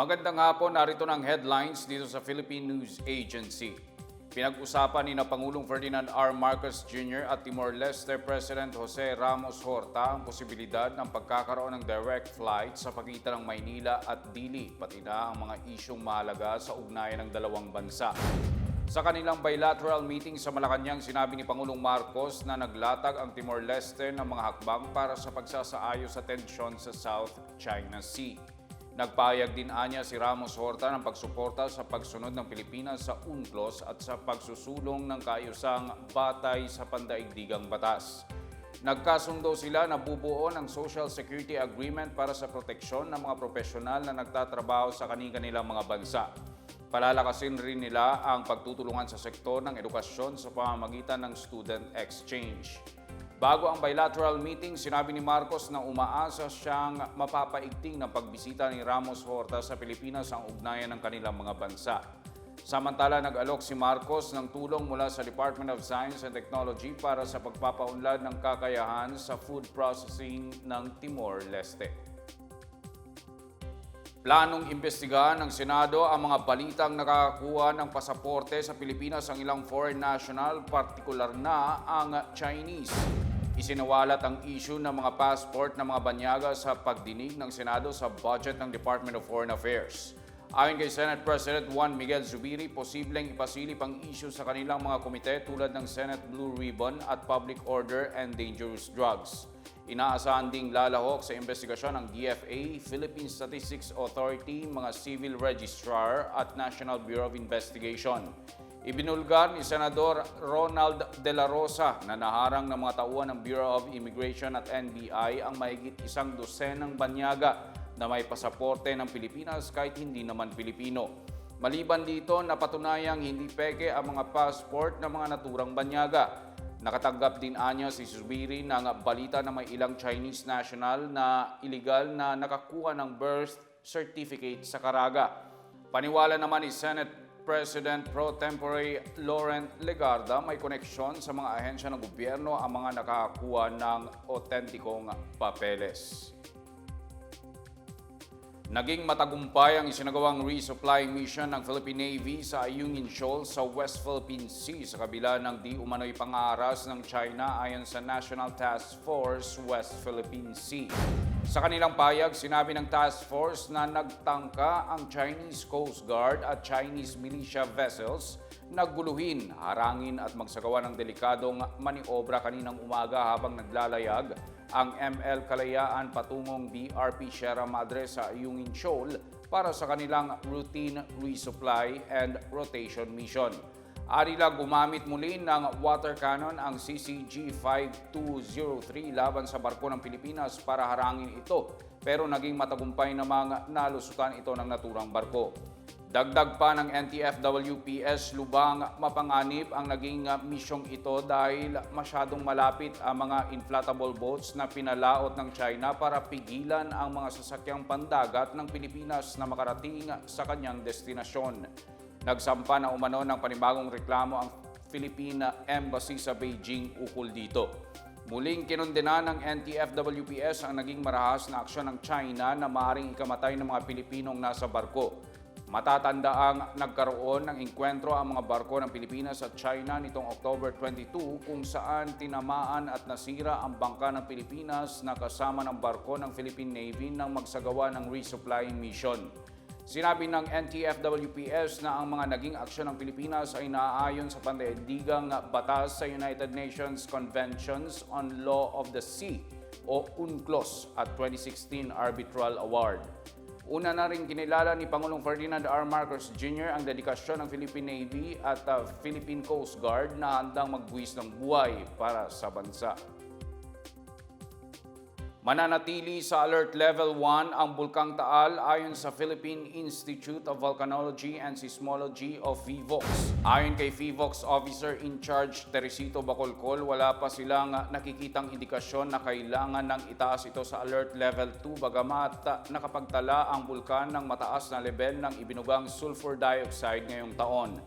Magandang hapon, narito ng headlines dito sa Philippine News Agency. Pinag-usapan ni na Pangulong Ferdinand R. Marcos Jr. at Timor-Leste President Jose Ramos Horta ang posibilidad ng pagkakaroon ng direct flight sa pagitan ng Maynila at Dili, pati na ang mga isyong mahalaga sa ugnayan ng dalawang bansa. Sa kanilang bilateral meeting sa Malacanang, sinabi ni Pangulong Marcos na naglatag ang Timor-Leste ng mga hakbang para sa pagsasaayos sa tensyon sa South China Sea. Nagpayag din anya si Ramos Horta ng pagsuporta sa pagsunod ng Pilipinas sa UNCLOS at sa pagsusulong ng kaayusang batay sa pandaigdigang batas. Nagkasundo sila na bubuo ng Social Security Agreement para sa proteksyon ng mga profesional na nagtatrabaho sa kanilang mga bansa. Palalakasin rin nila ang pagtutulungan sa sektor ng edukasyon sa pamamagitan ng student exchange. Bago ang bilateral meeting, sinabi ni Marcos na umaasa siyang mapapaigting ng pagbisita ni Ramos Horta sa Pilipinas ang ugnayan ng kanilang mga bansa. Samantala, nag-alok si Marcos ng tulong mula sa Department of Science and Technology para sa pagpapaunlad ng kakayahan sa food processing ng Timor-Leste. Planong imbestigahan ng Senado ang mga balitang nakakakuha ng pasaporte sa Pilipinas ang ilang foreign national, partikular na ang Chinese. Isinawalat ang issue ng mga passport ng mga banyaga sa pagdinig ng Senado sa budget ng Department of Foreign Affairs. Ayon kay Senate President Juan Miguel Zubiri, posibleng ipasilip ang issue sa kanilang mga komite tulad ng Senate Blue Ribbon at Public Order and Dangerous Drugs. Inaasahan ding lalahok sa investigasyon ng DFA, Philippine Statistics Authority, mga civil registrar at National Bureau of Investigation. Ibinulgar ni Senador Ronald De La Rosa na naharang ng mga tauhan ng Bureau of Immigration at NBI ang mahigit isang dosenang banyaga na may pasaporte ng Pilipinas kahit hindi naman Pilipino. Maliban dito, napatunayang hindi peke ang mga passport ng mga naturang banyaga. Nakatanggap din anya si Zubiri ng balita na may ilang Chinese national na illegal na nakakuha ng birth certificate sa Caraga. Paniwala naman ni Senate President Pro Tempore Laurent Legarda may koneksyon sa mga ahensya ng gobyerno ang mga nakakuha ng otentikong papeles. Naging matagumpay ang isinagawang resupply mission ng Philippine Navy sa Ayungin Shoal sa West Philippine Sea sa kabila ng di umano'y pangaras ng China ayon sa National Task Force West Philippine Sea. Sa kanilang payag, sinabi ng task force na nagtangka ang Chinese Coast Guard at Chinese militia vessels na guluhin, harangin at magsagawa ng delikadong maniobra kaninang umaga habang naglalayag ang ML Kalayaan patungong BRP Sierra Madre sa Ayungin Shoal para sa kanilang routine resupply and rotation mission. Arila gumamit muli ng water cannon ang CCG-5203 laban sa barko ng Pilipinas para harangin ito pero naging matagumpay namang nalusutan ito ng naturang barko. Dagdag pa ng NTFWPS lubang mapanganib ang naging uh, misyong ito dahil masyadong malapit ang mga inflatable boats na pinalaot ng China para pigilan ang mga sasakyang pandagat ng Pilipinas na makarating sa kanyang destinasyon. Nagsampa na umano ng panibagong reklamo ang Philippine Embassy sa Beijing ukol dito. Muling kinundena ng NTFWPS ang naging marahas na aksyon ng China na maaaring ikamatay ng mga Pilipinong nasa barko. Matatanda ang nagkaroon ng engkwentro ang mga barko ng Pilipinas at China nitong October 22 kung saan tinamaan at nasira ang bangka ng Pilipinas na kasama ng barko ng Philippine Navy nang magsagawa ng resupplying mission. Sinabi ng NTFWPS na ang mga naging aksyon ng Pilipinas ay naaayon sa pandaigdigang batas sa United Nations Conventions on Law of the Sea o UNCLOS at 2016 Arbitral Award. Una na rin kinilala ni Pangulong Ferdinand R. Marcos Jr. ang dedikasyon ng Philippine Navy at uh, Philippine Coast Guard na handang magbuwis ng buhay para sa bansa. Mananatili sa Alert Level 1 ang Bulkang Taal ayon sa Philippine Institute of Volcanology and Seismology of FIVOX. Ayon kay FIVOX Officer in Charge Teresito Bacolcol, wala pa silang nakikitang indikasyon na kailangan ng itaas ito sa Alert Level 2 bagamat nakapagtala ang bulkan ng mataas na level ng ibinugang sulfur dioxide ngayong taon.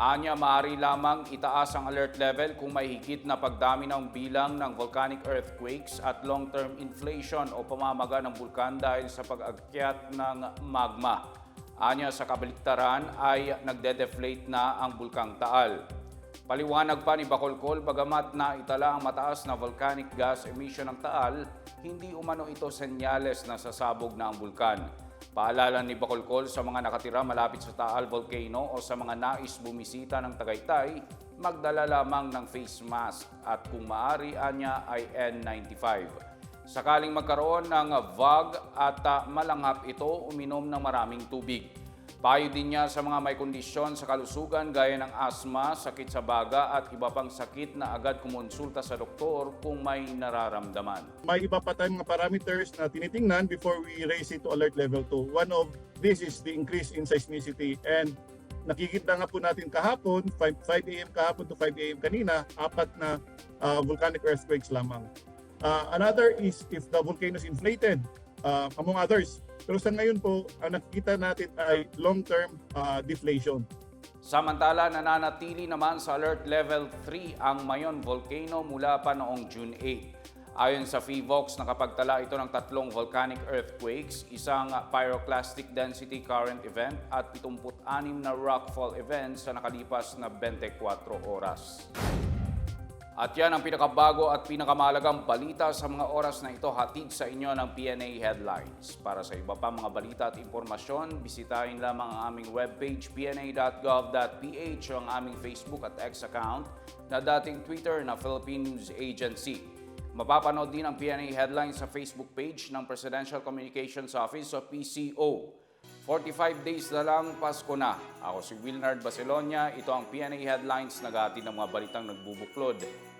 Anya, maaari lamang itaas ang alert level kung may higit na pagdami ng bilang ng volcanic earthquakes at long-term inflation o pamamaga ng bulkan dahil sa pag-akyat ng magma. Anya sa kabaliktaran ay nagde-deflate na ang Bulkang Taal. Paliwanag pa ni Bacolcol, bagamat na itala ang mataas na volcanic gas emission ng Taal, hindi umano ito senyales na sasabog na ang bulkan. Paalala ni Bacolcol sa mga nakatira malapit sa Taal Volcano o sa mga nais bumisita ng Tagaytay, magdala lamang ng face mask at kung maaari anya ay N95. Sakaling magkaroon ng vag at ah, malanghap ito, uminom ng maraming tubig. Payo din niya sa mga may kondisyon sa kalusugan gaya ng asma, sakit sa baga at iba pang sakit na agad kumonsulta sa doktor kung may nararamdaman. may iba pa tayong mga parameters na tinitingnan before we raise it to alert level 2. One of this is the increase in seismicity and nakikita nga po natin kahapon, 5, 5 a.m. kahapon to 5 a.m. kanina, apat na uh, volcanic earthquakes lamang. Uh, another is if the volcano is inflated, uh, among others. Pero sa ngayon po, ang nakikita natin ay long-term uh, deflation. Samantala, nananatili naman sa alert level 3 ang Mayon Volcano mula pa noong June 8. Ayon sa FIVOX, nakapagtala ito ng tatlong volcanic earthquakes, isang pyroclastic density current event at 76 na rockfall events sa nakalipas na 24 oras. At yan ang pinakabago at pinakamalagang balita sa mga oras na ito hatid sa inyo ng PNA Headlines. Para sa iba pa mga balita at impormasyon, bisitahin lamang ang aming webpage pna.gov.ph o ang aming Facebook at X account na dating Twitter na Philippine News Agency. Mapapanood din ang PNA Headlines sa Facebook page ng Presidential Communications Office o PCO. 45 days na lang, Pasko na. Ako si Wilnard Baselonia. Ito ang PNA Headlines, naghahatid ng mga balitang nagbubuklod